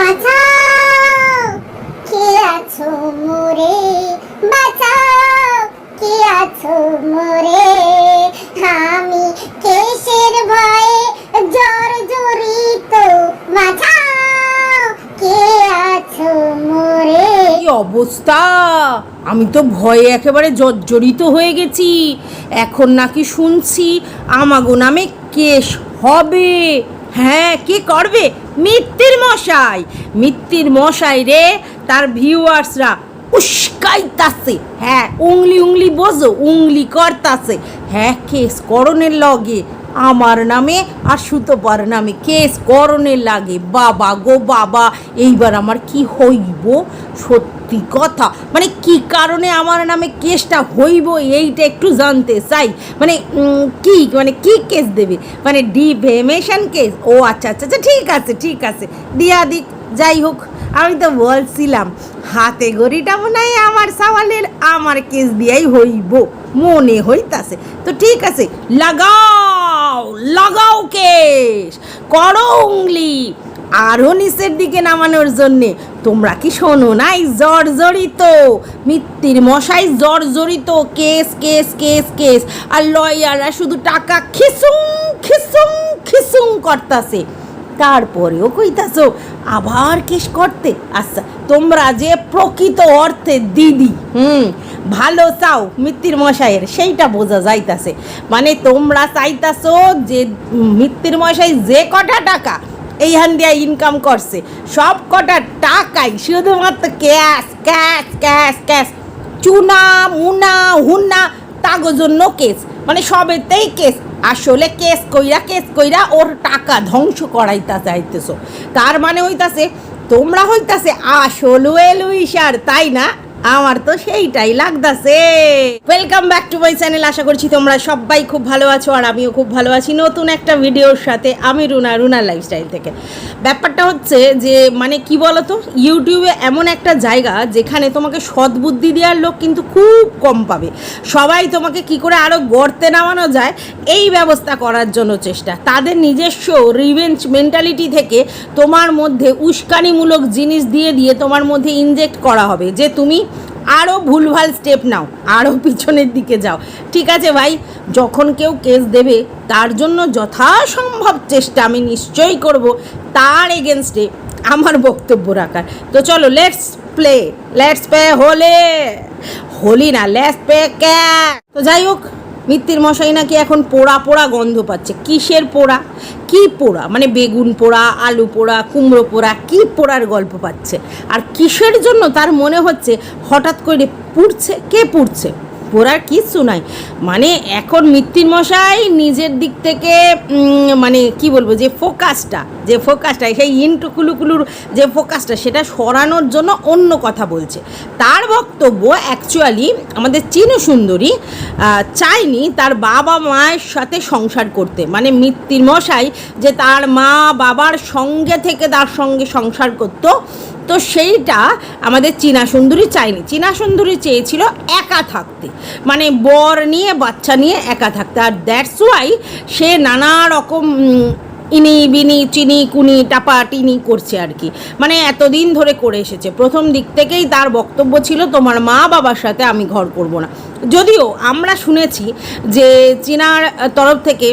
কে কে জড়িত। কে অবস্থা? আমি তো ভয়ে একেবারে জর্জরিত হয়ে গেছি। এখন নাকি শুনছি আমাগো নামে কেস হবে। হ্যাঁ কে করবে? মিত্তির মশাই মিত্তির মশাই রে, তার ভিউয়ার্সরা উস্কাইতাছে। হ্যাঁ উংলি উংলি বোঝো, উংলি করতাছে। হ্যাঁ কেস করণের লগে আমার নামে আর সুতোপার নামে কেস করণের লাগে। বাবা গো বাবা, এইবার আমার কি হইব? সত্যি কথা? মানে কি কারণে আমার নামে কেসটা হইব এইটা একটু জানতে চাই। মানে কি মানে কি কেস দেবে? মানে ডিফেমেশন কেস? ও আচ্ছা আচ্ছা আচ্ছা ঠিক আছে ঠিক আছে। দিয়া দিক, যাই হোক, আমি তো বলছিলাম, হাতে গড়িটা মনে হয় আমার সওয়ালের, আমার কেস দিয়াই হইব, মনে হইতাছে। তো ঠিক আছে, লাগাও লাগাও কেস, করো উংলি। আরও নিচের দিকে নামানোর জন্যে। তোমরা কি শোনো নাই? জর্জরিত। মিত্তির মশাই জর্জরিত। Case case case case. আর লয়াররা শুধু টাকা খিসুং খিসুং খিসুং করতাছে। তারপরেও কইতাছো, আবার কেস করতে? আচ্ছা তোমরা যে প্রকৃত অর্থে দিদি, হুম, ভালো চাও মিত্তির মশাইয়ের, সেইটা বোঝা যাইতাছে। মানে তোমরা চাইতাছো যে মিত্তির মশাই যে কটা টাকা এইখান দিয়ে ইনকাম করছে। সব কটা টাকাই শুধুমাত্র ক্যাশ ক্যাশ ক্যাশ ক্যাশ চুনা, মুনা হুন্না তাগো জন্য কেস মানে সবেতেই কেস আসলে কেস কইরা কেস কইরা ওর টাকা ধ্বংস করাইতা চাইতেছ তার মানে হইতাছে, তোমরা হইতাছে আসল ওয়েলুইশার তাই না? আমার তো সেইটাই লাগতাছে। Welcome back to my channel আশা করছি তোমরা সবাই খুব ভালো আছো আর আমিও খুব ভালো আছি নতুন একটা ভিডিওর সাথে আমি রুনা রুনা লাইফস্টাইল থেকে। ব্যাপারটা হচ্ছে যে মানে কি বলতো ইউটিউবে এমন একটা জায়গা যেখানে তোমাকে সদ্বুদ্ধি দেওয়ার লোক কিন্তু খুব কম পাবে। সবাই তোমাকে কি করে আরও গর্তে নামানো যায়, এই ব্যবস্থা করার জন্য চেষ্টা। তাদের নিজস্ব রিভেঞ্জ মেন্টালিটি থেকে তোমার মধ্যে উস্কানিমূলক জিনিস দিয়ে দিয়ে তোমার মধ্যে ইনজেক্ট করা হবে যে তুমি আরও ভুলভাল স্টেপ নাও আরও পিছনের দিকে যাও। ঠিক আছে ভাই, যখন কেউ কেস দেবে, তার জন্য যথাসম্ভব চেষ্টা আমি নিশ্চয়ই করব, তার এগেনস্টে আমার বক্তব্য রাখার। তো চলো লেটস প্লে লেটস পে হোলে, হোলি না লেটস পে ক্যা তো যাই হোক মিত্তির মশাই নাকি এখন পোড়া পোড়া গন্ধ পাচ্ছে। কিসের পোড়া? কি পোড়া? মানে বেগুন পোড়া, আলু পোড়া, কুমড়ো পোড়া, কি পোড়ার গল্প পাচ্ছে? আর কিসের জন্য তার মনে হচ্ছে হঠাৎ করে পুড়ছে? কে পুড়ছে? পোড়ার কিচ্ছু নাই। মানে এখন মশাই নিজের দিক থেকে মানে কি বলব, যে ফোকাসটা যে ফোকাসটা সেই ইন্টু কুলুকুলুর যে ফোকাসটা সেটা সরানোর জন্য অন্য কথা বলছে। তার বক্তব্য অ্যাকচুয়ালি আমাদের চিনু সুন্দরী চায়নি তার বাবা মায়ের সাথে সংসার করতে। মানে মৃত্যুর মশাই যে তার মা বাবার সঙ্গে থেকে তার সঙ্গে সংসার করতো তো সেইটা আমাদের চীনা সুন্দরী চায়নি। চীনা সুন্দরী চেয়েছিল একা থাকতে। মানে বর নিয়ে, বাচ্চা নিয়ে একা থাকতে। আর দ্যাটস ওয়াই সে নানা রকম ইনি বিনি চিনি কুনি টাপা টিনি করছে আর কি। মানে এতদিন ধরে করে এসেছে। প্রথম দিক থেকেই তার বক্তব্য ছিল, তোমার মা বাবার সাথে আমি ঘর করব না। যদিও আমরা শুনেছি যে চীনার তরফ থেকে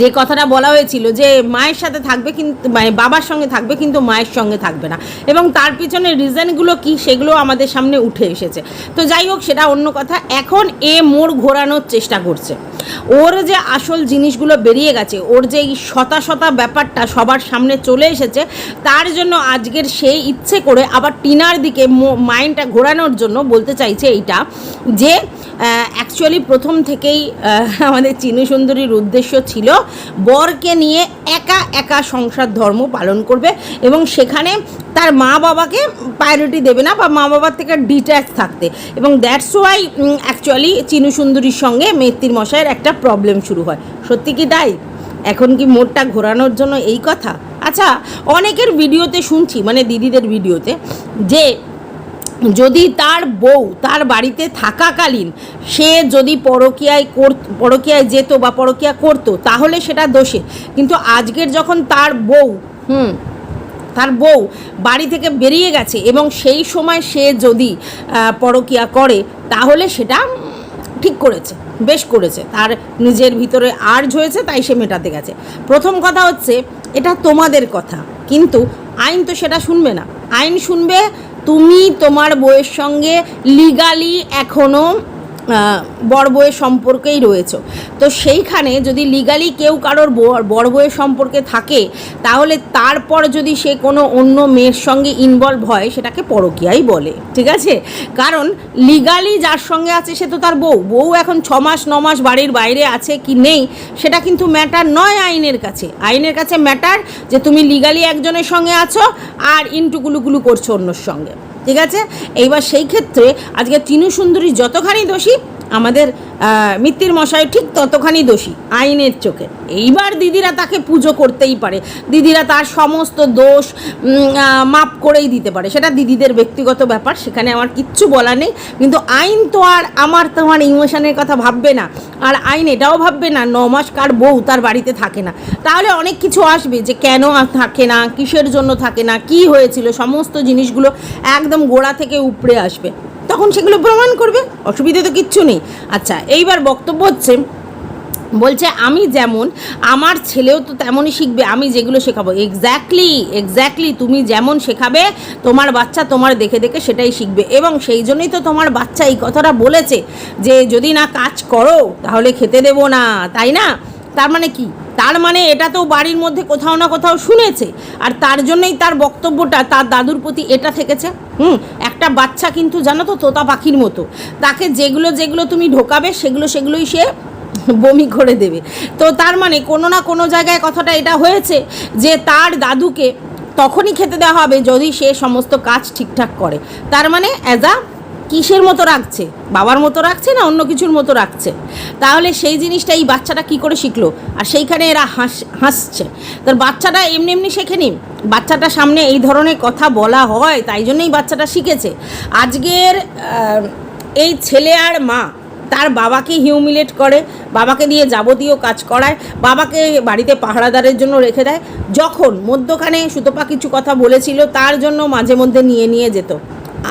যে কথাটা বলা হয়েছিল যে মায়ের সাথে থাকবে কিন্তু মানে বাবার সঙ্গে থাকবে কিন্তু মায়ের সঙ্গে থাকবে না। এবং তার পিছনে রিজনগুলো কি সেগুলো আমাদের সামনে উঠে এসেছে। তো যাই হোক, সেটা অন্য কথা। এখন এ মোড় ঘোরানোর চেষ্টা করছে। ওর যে আসল জিনিসগুলো বেরিয়ে গেছে, ওর যে এই শতা শতা ব্যাপারটা সবার সামনে চলে এসেছে, তার জন্য আজকের সেই ইচ্ছে করে আবার টিনার দিকে মাইন্ডটা ঘোরানোর জন্য বলতে চাইছে এইটা যে অ্যাকচুয়ালি প্রথম থেকেই আমাদের চিনু সুন্দরীর উদ্দেশ্য ছিল বরকে নিয়ে একা একা সংসার ধর্ম পালন করবে এবং সেখানে তার মা বাবাকে প্রায়োরিটি দেবে না বা মা বাবার থেকে ডিট্যাচ থাকতে। এবং দ্যাটস ওয়াই অ্যাকচুয়ালি চিনু সুন্দরীর সঙ্গে মেত্তির মশাইয়ের একটা প্রবলেম শুরু হয়। সত্যি কি তাই? এখন কি মোড়টা ঘোরানোর জন্য এই কথা? আচ্ছা অনেকের ভিডিওতে শুনছি মানে দিদিদের ভিডিওতে, যে যদি তার বউ তার বাড়িতে থাকাকালীন সে যদি পরকীয়ায় কর, পরকীয়ায় যেত বা পরকীয়া করতো, তাহলে সেটা দোষে। কিন্তু আজকের যখন তার বউ, হুম, তার বউ বাড়ি থেকে বেরিয়ে গেছে এবং সেই সময় সে যদি পরকীয়া করে, তাহলে সেটা ঠিক করেছে, বেশ করেছে। তার নিজের ভিতরে আর্জ হয়েছে, তাই সে মেটাতে গেছে। প্রথম কথা হচ্ছে, এটা তোমাদের কথা। কিন্তু আইন তো সেটা শুনবে না। আইন শুনবে তুমি তোমার বইয়ের সঙ্গে লিগালি এখনও বর বউয়ের সম্পর্কেই রয়েছে। তো সেইখানে যদি লিগালি কেউ কারোর বর- বউয়ের সম্পর্কে থাকে, তাহলে তারপর যদি সে কোনো অন্য মেয়ের সঙ্গে ইনভলভ হয়, সেটাকে পরকীয়াই বলে। ঠিক আছে? কারণ লিগালি যার সঙ্গে আছে সে তো তার বউ। বউ এখন ছ মাস, ন মাস বাড়ির বাইরে আছে কি নেই, সেটা কিন্তু ম্যাটার নয় আইনের কাছে। আইনের কাছে ম্যাটার যে তুমি লিগালি একজনের সঙ্গে আছো আর ইনটুকুলুকুলু করছ অন্যর সঙ্গে। ঠিক আছে? এইবার সেই ক্ষেত্রে আজকে তিনু সুন্দরী যতখানি দোষী আমাদের মিত্তির মশাই ঠিক ততখানি দোষী, আইনের চোখে। এইবার দিদিরা তাকে পুজো করতেই পারে। দিদিরা তার সমস্ত দোষ মাপ করেই দিতে পারে। সেটা দিদিদের ব্যক্তিগত ব্যাপার, সেখানে আমার কিচ্ছু বলা নেই। কিন্তু আইন তো আর আমার তোমার ইমোশনের কথা ভাববে না। আর আইন এটাও ভাববে না, ন মাস কার বউ তার বাড়িতে থাকে না। তাহলে অনেক কিছু আসবে যে কেন থাকে না, কিসের জন্য থাকে না, কি হয়েছিল, সমস্ত জিনিসগুলো একদম গোড়া থেকে উপড়ে আসবে। তখন সেগুলো প্রমাণ করবে, অসুবিধে তো কিচ্ছু নেই। আচ্ছা এইবার বক্তব্য হচ্ছে, বলছে আমি যেমন, আমার ছেলেও তো তেমনই শিখবে, আমি যেগুলো শেখাবো। এক্স্যাক্টলি এক্স্যাক্টলি তুমি যেমন শেখাবে, তোমার বাচ্চা তোমার দেখে দেখে সেটাই শিখবে। এবং সেই জন্যই তো তোমার বাচ্চা এই কথাটা বলেছে যে, যদি না কাজ করো, তাহলে খেতে দেবো না, তাই না? তার মানে কি? তার মানে এটা তো বাড়ির মধ্যে কোথাও না কোথাও শুনেছে। আর তার জন্যই তার বক্তব্যটা তার দাদুর প্রতি এটা থেকেছে। হুম, একটা বাচ্চা কিন্তু জানো তো তোতা পাখির মতো। তাকে যেগুলো যেগুলো তুমি ঢোকাবে, সেগুলো সেগুলোই সে বমি করে দেবে। তো তার মানে কোনো না কোনো জায়গায় কথাটা এটা হয়েছে যে তার দাদুকে তখনই খেতে দেওয়া হবে যদি সে সমস্ত কাজ ঠিকঠাক করে। তার মানে অ্যাজ আ কিসের মতো রাখছে? বাবার মতো রাখছে না অন্য কিছুর মতো রাখছে? তাহলে সেই জিনিসটা এই বাচ্চাটা কি করে শিখলো? আর সেইখানে এরা হাস, হাসছে। তার বাচ্চাটা এমনি এমনি শেখেনি বাচ্চাটা সামনে এই ধরনের কথা বলা হয়, তাই জন্যই বাচ্চাটা শিখেছে। আজকের এই ছেলে আর মা, তার বাবাকে হিউমিলেট করে, বাবাকে দিয়ে যাবতীয় কাজ করায়, বাবাকে বাড়িতে পাহারাদারের জন্য রেখে দেয়। যখন মধ্যখানে সুতপা কিছু কথা বলেছিল, তার জন্য মাঝে মধ্যে নিয়ে নিয়ে যেত।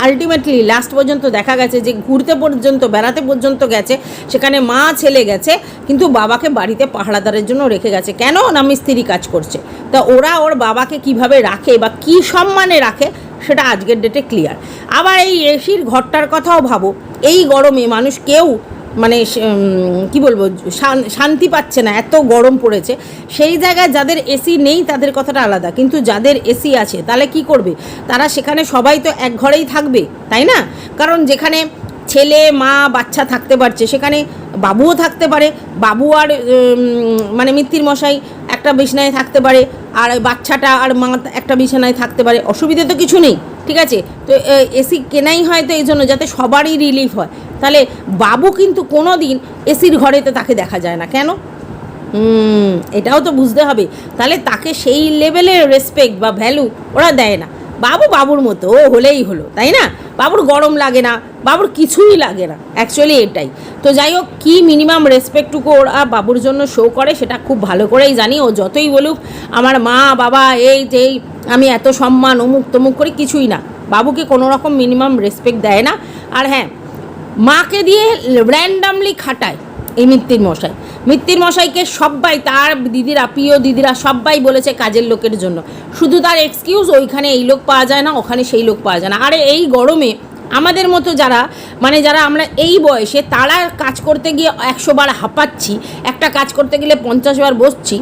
আলটিমেটলি লাস্ট পর্যন্ত দেখা গেছে যে ঘুরতে পর্যন্ত, বেড়াতে পর্যন্ত গেছে, সেখানে মা ছেলে গেছে, কিন্তু বাবাকে বাড়িতে পাহারাদারের জন্য রেখে গেছে। কেন না মিস্ত্রি কাজ করছে? তা ওরা ওর বাবাকে কীভাবে রাখে বা কি সম্মানে রাখে, সেটা আজকের ডেটে ক্লিয়ার আবার এই এসির ঘরটার কথাও ভাবো। এই গরমে মানুষ কেউ মানে কি বলব, শান- শান্তি পাচ্ছে না, এত গরম পড়েছে। সেই জায়গায় যাদের এসি নেই, তাদের কথাটা আলাদা। কিন্তু যাদের এসি আছে, তাহলে কি করবে? তারা সেখানে সবাই তো এক ঘরেই থাকবে, তাই না? কারণ যেখানে ছেলে, মা, বাচ্চা থাকতে পারছে, সেখানে বাবুও থাকতে পারে। বাবু আর মানে মিত্তির মশাই একটা বিছানায় থাকতে পারে, আর বাচ্চাটা আর মা একটা বিছানায় থাকতে পারে। অসুবিধে তো কিছু নেই। ঠিক আছে? তো এসি কেনাই হয় তো এই জন্য যাতে সবারই রিলিফ হয়। তাহলে বাবু কিন্তু কোনো দিন এসির ঘরেতে তাকে দেখা যায় না। কেন? এটাও তো বুঝতে হবে। তাহলে তাকে সেই লেভেলের রেসপেক্ট বা ভ্যালু ওরা দেয় না। বাবু বাবুর মতো, ও হলেই হলো, তাই না? বাবুর গরম লাগে না, বাবুর কিছুই লাগে না অ্যাকচুয়ালি এটাই। তো যাই হোক, কী মিনিমাম রেসপেক্টটুকু ওরা বাবুর জন্য শো করে সেটা খুব ভালো করেই জানি, ও যতই বলুক, আমার মা, বাবা, এই যেই, আমি এত সম্মান, অমুক তমুক করি কিছুই না। বাবুকে কোনো রকম মিনিমাম রেসপেক্ট দেয় না। আর হ্যাঁ মাকে দিয়ে র্যান্ডামলি খাটায় এই মিত্তির মশাই। মিত্তির মশাইকে সবাই তার দিদিরা, প্রিয় দিদিরা সবাই বলেছে কাজের লোকের জন্য। শুধু তার এক্সকিউজ ওইখানে এই লোক পাওয়া যায় না, ওখানে সেই লোক পাওয়া যায় না। আরে এই গরমে আমাদের মতো যারা মানে যারা আমরা এই বয়সে, তারা কাজ করতে গিয়ে একশো বার হাঁপাচ্ছি, একটা কাজ করতে গেলে পঞ্চাশ বার বসছি,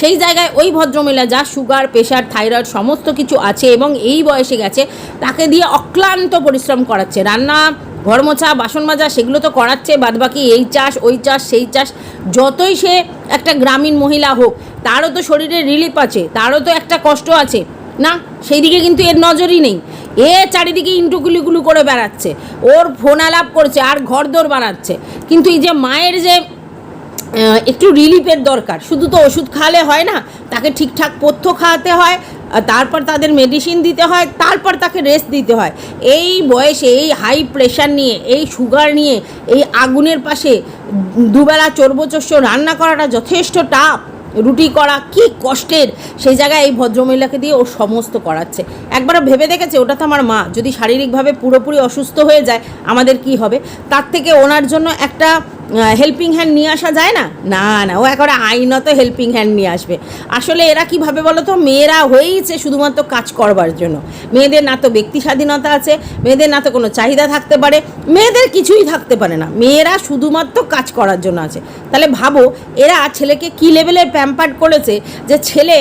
সেই জায়গায় ওই ভদ্রমহিলা যা সুগার, প্রেশার, থাইরয়েড, সমস্ত কিছু আছে এবং এই বয়সে গেছে, তাকে দিয়ে অক্লান্ত পরিশ্রম করাচ্ছে। রান্না ঘর মোছা বাসন মাজা, সেগুলো তো করাচ্ছে, বাদবাকি এই চাষ, ওই চাষ, সেই চাষ, যতই সে একটা গ্রামীণ মহিলা হোক, তারও তো শরীরে রিলিফ আছে, তারও তো একটা কষ্ট আছে, না? সেই দিকে কিন্তু এর নজরই নেই। এ চারিদিকে ইন্টুকুলিগুলো করে বেড়াচ্ছে, ওর ফোন আলাপ করছে, আর ঘর ঘরদোর বানাচ্ছে। কিন্তু এই যে মায়ের যে একটু রিলিফের দরকার, শুধু তো ওষুধ খাওয়ালে হয় না, তাকে ঠিকঠাক পথ্য খাওয়াতে হয় তারপর তাদের মেডিসিন দিতে হয়, তারপর তাকে রেস্ট দিতে হয়। এই বয়সে, এই হাই প্রেশার নিয়ে, এই সুগার নিয়ে, এই আগুনের পাশে দুবেলা চর্বচস্য রান্না করাটা যথেষ্ট টাফ রুটি করা কি কষ্টের। সেই জায়গায় এই ভদ্রমহিলাকে দিয়ে ও সমস্ত করাচ্ছে। একবার ভেবে দেখেছে, ওটা তো আমার মা। যদি শারীরিকভাবে পুরোপুরি অসুস্থ হয়ে যায়, আমাদের কি হবে? তার থেকে ওনার জন্য একটা হেল্পিং হ্যান্ড নিয়ে আসা যায় না? না না, ও একেবারে আইনত হেল্পিং হ্যান্ড নিয়ে আসবে। আসলে এরা কীভাবে বলো তো? মেয়েরা হয়েইছে শুধুমাত্র কাজ করবার জন্য। মেয়েদের না তো ব্যক্তি স্বাধীনতা আছে, মেয়েদের না তো কোনো চাহিদা থাকতে পারে, মেয়েদের কিছুই থাকতে পারে না। মেয়েরা শুধুমাত্র কাজ করার জন্য আছে। তাহলে ভাবো, এরা ছেলেকে কী লেভেলের প্যাম্পার্ড করেছে যে ছেলে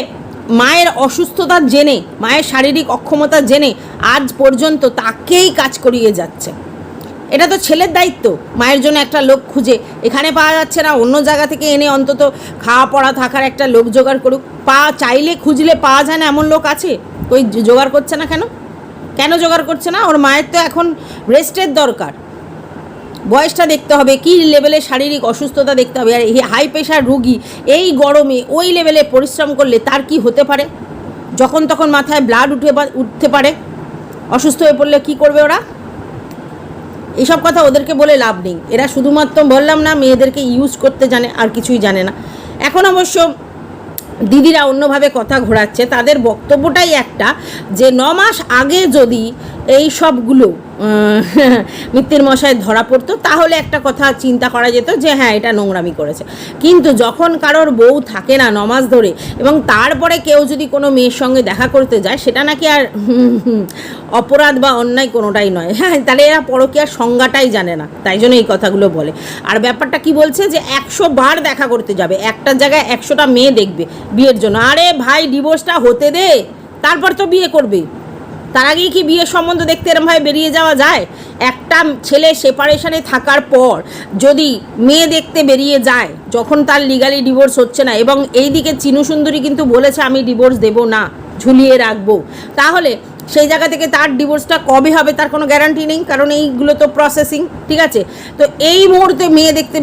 মায়ের অসুস্থতা জেনে, মায়ের শারীরিক অক্ষমতা জেনে আজ পর্যন্ত তাকেই কাজ করিয়ে যাচ্ছে? এটা তো ছেলের দায়িত্ব। মায়ের জন্য একটা লোক খুঁজে। এখানে পাওয়া যাচ্ছে না, অন্য জায়গা থেকে এনে অন্তত খাওয়া পড়া থাকার একটা লোক জোগাড় করুক। পা চাইলে খুঁজলে পাওয়া যায় না এমন লোক আছে? ওই জোগাড় করছে না কেন? কেন জোগাড় করছে না? ওর মায়ের তো এখন রেস্টের দরকার। বয়সটা দেখতে হবে, কী লেভেলে শারীরিক অসুস্থতা দেখতে হবে। আর এই হাই প্রেশার রুগী, এই গরমে ওই লেভেলে পরিশ্রম করলে তার কি হতে পারে? যখন তখন মাথায় ব্লাড উঠে উঠতে পারে। অসুস্থ হয়ে পড়লে কি করবে ওরা? এসব কথা ওদেরকে বলে লাভ নেই। এরা শুধুমাত্র বললাম না, মেয়েদেরকে ইউজ করতে জানে, আর কিছুই জানে না। এখন অবশ্য দিদিরা অন্যভাবে কথা ঘোরাচ্ছে। তাদের বক্তব্যটাই একটা যে, ন মাস আগে যদি এই সবগুলো মিত্তির মশাই ধরা পড়তো, তাহলে একটা কথা চিন্তা করা যেত যে হ্যাঁ এটা নোংরামি করেছে। কিন্তু যখন কারোর বউ থাকে না নমাজ ধরে, এবং তারপরে কেউ যদি কোনো মেয়ের সঙ্গে দেখা করতে যায়, সেটা নাকি আর অপরাধ বা অন্যায় কোনোটাই নয়। হ্যাঁ তাহলে এরা পরকীয়ার সংজ্ঞাটাই জানে না, তাই জন্য এই কথাগুলো বলে। আর ব্যাপারটা কি বলছে যে, একশো বার দেখা করতে যাবে, একটা জায়গায় একশোটা মেয়ে দেখবে বিয়ের জন্য। আরে ভাই ডিভোর্সটা হতে দে, তারপর তো বিয়ে করবে। তার আগেই কি বিয়ের সম্বন্ধ দেখতে এরমভাবে বেরিয়ে যাওয়া যায়? একটা ছেলে সেপারেশনে থাকার পর যদি মেয়ে দেখতে বেরিয়ে যায়, যখন তার লিগালি ডিভোর্স হচ্ছে না এবং এই দিকে চিনু সুন্দরী কিন্তু বলেছে, আমি ডিভোর্স দেব না, ঝুলিয়ে রাখব। তাহলে সেই জায়গা থেকে তার ডিভোর্সটা কবে হবে তার কোনো গ্যারান্টি নেই, কারণ এইগুলো তো প্রসেসিং ঠিক আছে? তো এই মুহূর্তে মেয়ে দেখতে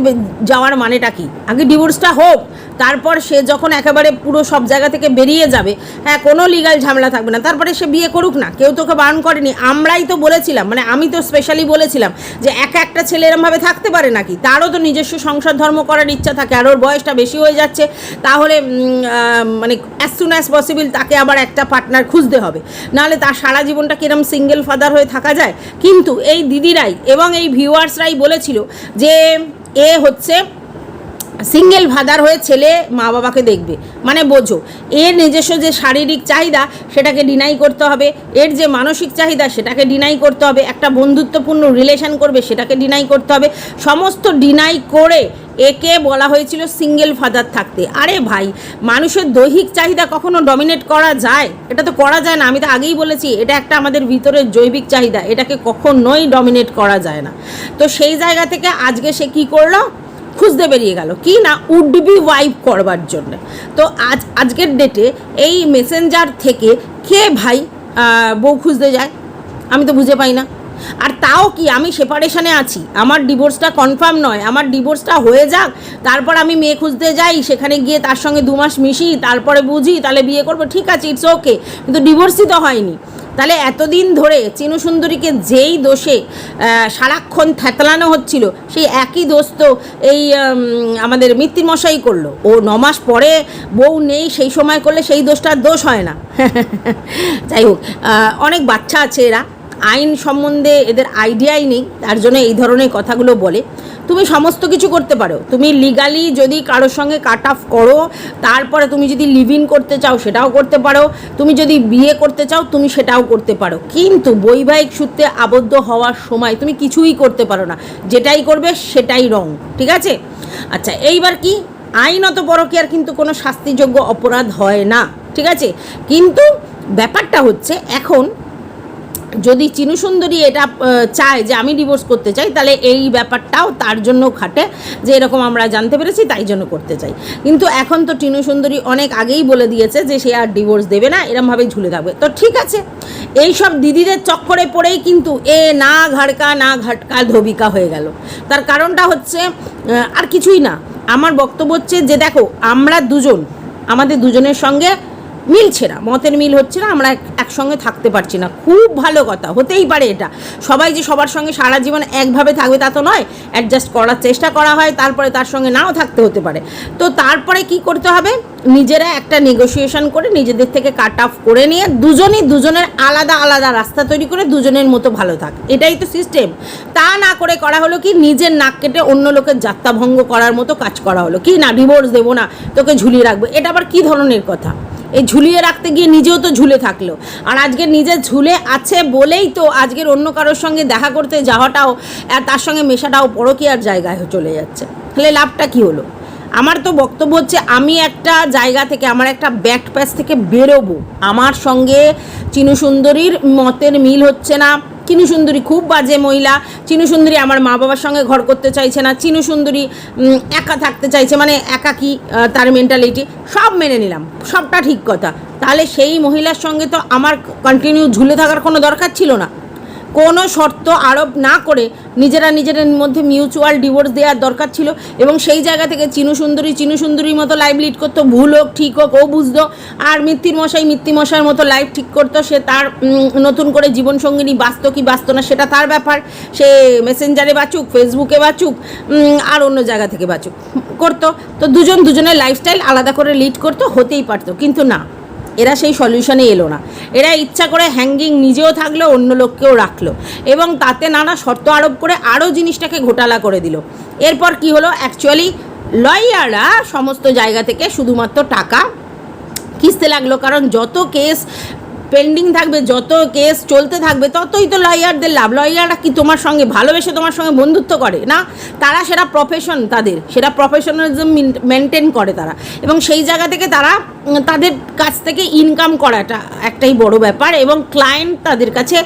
যাওয়ার মানেটা কি? আগে ডিভোর্সটা হোক, তারপর সে যখন একেবারে পুরো সব জায়গা থেকে বেরিয়ে যাবে হ্যাঁ কোনো লিগাল ঝামেলা থাকবে না, তারপরে সে বিয়ে করুক না, কেউ তোকে বারণ করেনি, আমরাই তো বলেছিলাম মানে আমি তো স্পেশালি বলেছিলাম যে এক একটা ছেলে এরমভাবে থাকতে পারে নাকি? তারও তো নিজস্ব সংসার ধর্ম করার ইচ্ছা থাকে, আর ওর বয়সটা বেশি হয়ে যাচ্ছে, তাহলে মানে অ্যাজ সুন অ্যাজ পসিবল তাকে আবার একটা পার্টনার খুঁজতে হবে। নাহলে তার সারা জীবনটা কিরম সিঙ্গেল ফাদার হয়ে থাকা যায়? কিন্তু এই দিদিরাই এবং এই ভিউয়ার্সরাই বলেছিল যে এ হচ্ছে সিঙ্গেল ভাদার হয়ে ছেলে মা বাবাকে দেখবে। মানে বোঝো, এর নিজস্ব যে শারীরিক চাহিদা সেটাকে ডিনাই করতে হবে, এর যে মানসিক চাহিদা সেটাকে ডিনাই করতে হবে, একটা বন্ধুত্বপূর্ণ রিলেশন করবে সেটাকে ডিনাই করতে হবে, সমস্ত ডিনাই করে একে বলা হয়েছিল সিঙ্গেল ফাদার থাকতে। আরে ভাই, মানুষের দৈহিক চাহিদা কখনো ডমিনেট করা যায়? এটা তো করা যায় না, আমি তো আগেই বলেছি, এটা একটা আমাদের ভিতরের জৈবিক চাহিদা, এটাকে কখনোই ডমিনেট করা যায় না। তো সেই জায়গা থেকে আজকে সে কি করল? খুঁজতে বেরিয়ে গেল। কি না উড বি ওয়াইফ করবার জন্য। তো আজ, আজকের ডেটে এই মেসেঞ্জার থেকে কে ভাই বউ খুঁজতে যায়? আমি তো বুঝে পাই না। আর তাও কি আমি সেপারেশনে আছি? আমার ডিভোর্সটা কনফার্ম নয়। আমার ডিভোর্সটা হয়ে যাক, তারপর আমি মেয়ে খুঁজতে যাই, সেখানে গিয়ে তার সঙ্গে দু মাস মিশি, তারপরে বুঝি, তাহলে বিয়ে করব। ঠিক আছে ইটস ওকে কিন্তু ডিভোর্সই তো হয়নি। তাহলে এতদিন ধরে চিনু সুন্দরীকে যেই দোষে সারাক্ষণ থ্যাতলানো হচ্ছিল, সেই একই দোষ তো এই আমাদের মৃত্যুমশাই করল। ও নমাস পরে বউ নেই, সেই সময় করলে সেই দোষটার দোষ হয় না। যাই হোক অনেক বাচ্চা আছে এরা। আইন সম্বন্ধে এদের আইডিয়াই নেই, তার জন্য এই ধরনের কথাগুলো বলে। তুমি সমস্ত কিছু করতে পারো। তুমি লিগালি যদি কারোর সঙ্গে কাট অফ করো, তারপরে তুমি যদি লিভ ইন করতে চাও, সেটাও করতে পারো। তুমি যদি বিয়ে করতে চাও, তুমি সেটাও করতে পারো। কিন্তু বৈবাহিক সূত্রে আবদ্ধ হওয়ার সময় তুমি কিছুই করতে পারো না। যেটাই করবে, সেটাই রং ঠিক আছে? আচ্ছা এইবার কি? আইনত পরকীয়ার কিন্তু কোনো শাস্তিযোগ্য অপরাধ হয় না, ঠিক আছে? কিন্তু ব্যাপারটা হচ্ছে, এখন যদি চিনু সুন্দরী এটা চায় যে আমি ডিভোর্স করতে চাই, তাহলে এই ব্যাপারটাও তার জন্য খাটে যে এরকম আমরা জানতে পেরেছি, তাই জন্য করতে চাই। কিন্তু এখন তো টিনু সুন্দরী অনেক আগেই বলে দিয়েছে যে সে আর ডিভোর্স দেবে না, এরমভাবেই ঝুলে থাকবে। তো ঠিক আছে এই সব দিদিদের চক্করে পড়েই কিন্তু এ না ঘাড়কা, না ঘাটকা ধবিকা হয়ে গেল। তার কারণটা হচ্ছে আর কিছুই না। আমার বক্তব্য হচ্ছে যে দেখো, আমরা দুজন, আমাদের দুজনের সঙ্গে মিলছে না, মতের মিল হচ্ছে না, আমরা একসঙ্গে থাকতে পারছি না। খুব ভালো কথা, হতেই পারে এটা। সবাই যে সবার সঙ্গে সারা জীবন একভাবে থাকবে তা তো নয় অ্যাডজাস্ট করার চেষ্টা করা হয়, তারপরে তার সঙ্গে নাও থাকতে হতে পারে। তো তারপরে কি করতে হবে? নিজেরা একটা নেগোসিয়েশন করে, নিজেদের থেকে কাট অফ করে নিয়ে দুজনই দুজনের আলাদা আলাদা রাস্তা তৈরি করে দুজনের মতো ভালো থাক। এটাই তো সিস্টেম তা না করে করা হলো কি? নিজের নাক কেটে অন্য লোকের যাত্রাভঙ্গ করার মতো কাজ করা হলো। কি না ডিভোর্স দেবো না, তোকে ঝুলিয়ে রাখব। এটা আবার কি ধরনের কথা? এই ঝুলিয়ে রাখতে গিয়ে নিজেও তো ঝুলে থাকল। আর আজকে নিজে ঝুলে আছে বলেই তো আজকের অন্য কারোর সঙ্গে দেখা করতে যাওয়াটাও, আর তার সঙ্গে মেশাটাও পরকীয়ার জায়গায় চলে যাচ্ছে। তাহলে লাভটা কি হলো? আমার তো বক্তব্য হচ্ছে, আমি একটা জায়গা থেকে, আমার একটা ব্যাক প্যাচ থেকে বেরোবো। আমার সঙ্গে চিনুসুন্দরীর মতের মিল হচ্ছে না। চিনু সুন্দরী খুব বাজে মহিলা। চিনু সুন্দরী আমার মা বাবার সঙ্গে ঘর করতে চাইছে না। চিনু সুন্দরী একা থাকতে চাইছে মানে একা কি তার মেন্টালিটি সব মেনে নিলাম, সবটা ঠিক কথা। তাহলে সেই মহিলার সঙ্গে তো আমার কন্টিনিউ ঝুলে থাকার কোনো দরকার ছিল না। কোনো শর্ত আরোপ না করে নিজেরা নিজেদের মধ্যে মিউচুয়াল ডিভোর্স দেওয়ার দরকার ছিল এবং সেই জায়গা থেকে চিনু সুন্দরী, চিনু সুন্দরীর মতো লাইভ লিড করতো, ভুল হোক, ঠিক হোক, ও বুঝতো। আর মিত্তির মশাই মিত্তি মশাইয়ের মতো লাইভ ঠিক করতো, সে তার নতুন করে জীবনসঙ্গিনী বাঁচত কি বাঁচত না, সেটা তার ব্যাপার। সে মেসেঞ্জারে বাঁচুক ফেসবুকে বাঁচুক আর অন্য জায়গা থেকে বাঁচুক, করতো। তো দুজন দুজনের লাইফস্টাইল আলাদা করে লিড করতো, হতেই পারতো, কিন্তু না। এরা সেই সলিউশনে এলো না। এরা ইচ্ছা করে হ্যাঙ্গিং নিজেও থাকল, অন্য লোককেও রাখল এবং তাতে নানা শর্ত আরোপ করে আরও জিনিসটাকে ঘোটালা করে দিল। এরপর কি হলো? অ্যাকচুয়ালি লয়াররা সমস্ত জায়গা থেকে শুধুমাত্র টাকা কিস্তে লাগল। কারণ যত কেস পেন্ডিং থাকবে, যত কেস চলতে থাকবে, ততই তো লয়ারদের লাভ। লয়াররা কি তোমার সঙ্গে ভালোবেসে তোমার সঙ্গে বন্ধুত্ব করে, না? তারা সেটা প্রফেশন তাদের, সেটা প্রফেশনালিজম মেনটেন করে তারা। এবং সেই জায়গা থেকে তারা তাদের কাছ থেকে ইনকাম করাটা একটাই বড় ব্যাপার, এবং ক্লায়েন্ট তাদের কাছে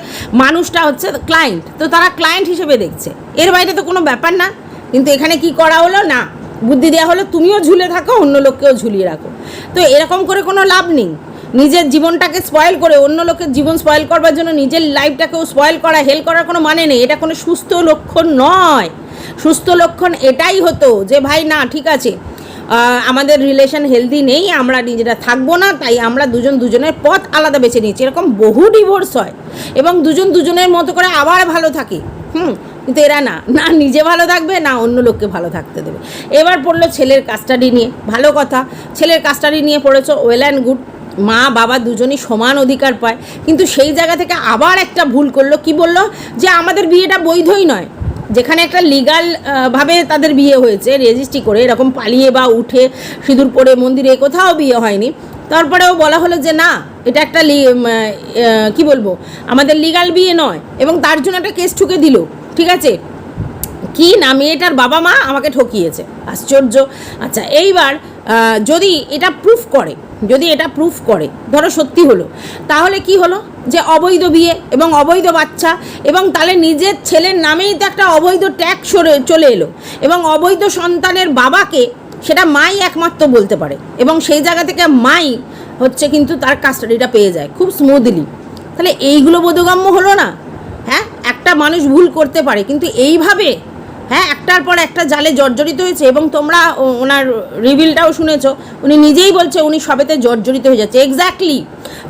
মানুষটা হচ্ছে ক্লায়েন্ট তো তারা ক্লায়েন্ট হিসেবে দেখছে। এর বাইরে তো কোনো ব্যাপার না। কিন্তু এখানে কি করা হলো? না। বুদ্ধি দেওয়া হলো, তুমিও ঝুলে থাকো, অন্য লোককেও ঝুলিয়ে রাখো। তো এরকম করে কোনো লাভ নেই। নিজের জীবনটাকে স্পয়েল করে, অন্য লোকের জীবন স্পয়েল করবার জন্য নিজের লাইফটাকেও স্পয়েল করা হেল করার কোনো মানে নেই। এটা কোনো সুস্থ লক্ষণ নয়। সুস্থ লক্ষণ এটাই হতো যে, ভাই, না, ঠিক আছে আমাদের রিলেশন হেলদি নেই, আমরা নিজেরা থাকব না, তাই আমরা দুজন দুজনের পথ আলাদা বেছে নিয়েছি। এরকম বহু ডিভোর্স হয় এবং দুজন দুজনের মতো করে আবার ভালো থাকে। হুম, কিন্তু এরা না না নিজে ভালো থাকবে, না অন্য লোককে ভালো থাকতে দেবে। এবার পড়ল ছেলের কাস্টাডি নিয়ে, ভালো কথা। ছেলের কাস্টাডি নিয়ে পড়েছো ওয়েল অ্যান্ড গুড মা বাবা দুজনই সমান অধিকার পায়। কিন্তু সেই জায়গা থেকে আবার একটা ভুল করল। কি বলল? যে আমাদের বিয়েটা বৈধই নয়। যেখানে একটা লিগাল ভাবে তাদের বিয়ে হয়েছে রেজিস্ট্রি করে এরকম পালিয়ে বা উঠে সিঁদুর পরে মন্দিরে কোথাও বিয়ে হয়নি। তারপরেও বলা হলো যে না, এটা একটা কি বলব? আমাদের লিগাল বিয়ে নয়। এবং তার জন্য একটা কেস ঠুকে দিল। ঠিক আছে? কি না, মেয়েটার বাবা মা আমাকে ঠকিয়েছে। আশ্চর্য। আচ্ছা এইবার যদি এটা প্রুফ করে, যদি এটা প্রুফ করে, ধরো সত্যি হলো, তাহলে কি হলো? যে অবৈধ বিয়ে এবং অবৈধ বাচ্চা এবং তাহলে নিজের ছেলের নামেই তো একটা অবৈধ ট্যাক্স সরে, চলে এলো এবং অবৈধ সন্তানের বাবাকে সেটা মাই একমাত্র বলতে পারে এবং সেই জায়গা থেকে মাই হচ্ছে কিন্তু তার কাস্টাডিটা পেয়ে যায় খুব স্মুথলি তাহলে এইগুলো বোধগম্য হলো না? হ্যাঁ একটা মানুষ ভুল করতে পারে, কিন্তু এইভাবে হ্যাঁ একটার পর একটা জালে জর্জরিত হয়েছে এবং তোমরা ওনার রিভিলটাও শুনেছো। উনি নিজেই বলছে উনি সবেতে জর্জরিত হয়ে যাচ্ছে। এক্স্যাক্টলি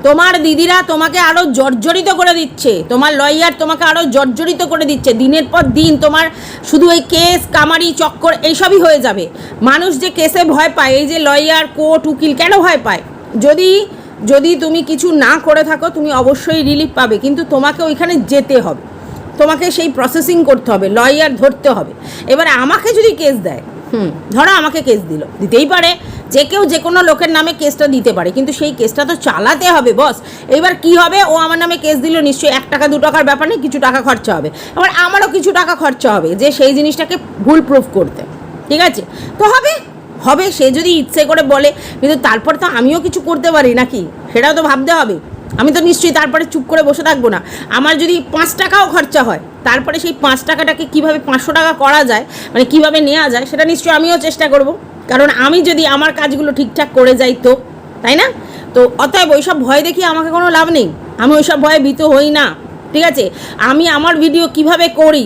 তোমার দিদিরা তোমাকে আরও জর্জরিত করে দিচ্ছে। তোমার লয়ার তোমাকে আরও জর্জরিত করে দিচ্ছে। দিনের পর দিন তোমার শুধু এই কেস কামারি, চক্কর এইসবই হয়ে যাবে। মানুষ যে কেসে ভয় পায়, এই যে লয়ার কোর্ট উকিল কেন ভয় পায়? যদি যদি তুমি কিছু না করে থাকো, তুমি অবশ্যই রিলিফ পাবে। কিন্তু তোমাকে ওইখানে যেতে হবে। তোমাকে সেই প্রসেসিং করতে হবে লয়ার ধরতে হবে। এবারে আমাকে যদি কেস দেয় হুম। ধরো আমাকে কেস দিল। দিতেই পারে যে কেউ যে কোনো লোকের নামে কেসটা দিতে পারে কিন্তু সেই কেসটা তো চালাতে হবে বস এবার কি হবে? ও আমার নামে কেস দিল নিশ্চয়ই এক টাকা দু টাকার ব্যাপার কিছু টাকা খরচা হবে। এবার আমারও কিছু টাকা খরচা হবে যে সেই জিনিসটাকে ভুল প্রুফ করতে। ঠিক আছে? তো হবে হবে, সে যদি ইচ্ছে করে বলে, কিন্তু তারপর তো আমিও কিছু করতে পারি নাকি? সেটাও তো ভাবতে হবে। আমি তো নিশ্চয়ই তারপরে চুপ করে বসে থাকব না। আমার যদি পাঁচ টাকাও খরচা হয়, তারপরে সেই পাঁচ টাকাটাকে কীভাবে পাঁচশো টাকা করা যায় মানে কীভাবে নেওয়া যায়, সেটা নিশ্চয়ই আমিও চেষ্টা করব। কারণ আমি যদি আমার কাজগুলো ঠিকঠাক করে যাই তো, তাই না? তো অতএব ওইসব ভয় দেখিয়ে আমাকে কোনো লাভ নেই। আমি ওইসব ভয়ে ভীত হই না। ঠিক আছে? আমি আমার ভিডিও কীভাবে করি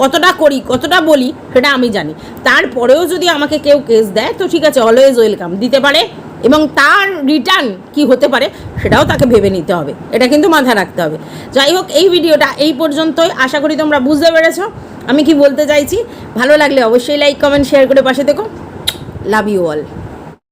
কতটা করি, কতটা বলি, সেটা আমি জানি। তারপরেও যদি আমাকে কেউ কেস দেয়, তো ঠিক আছে অলওয়েজ ওয়েলকাম দিতে পারে, এবং তার রিটার্ন কি হতে পারে, সেটাও তাকে ভেবে নিতে হবে। এটা কিন্তু মাথায় রাখতে হবে। যাই হোক, এই ভিডিওটা এই পর্যন্তই। আশা করি তোমরা বুঝতে পেরেছ। আমি কি বলতে চাইছি, ভালো লাগলে অবশ্যই লাইক কমেন্ট শেয়ার করে পাশে দেখো লাভ ইউ অল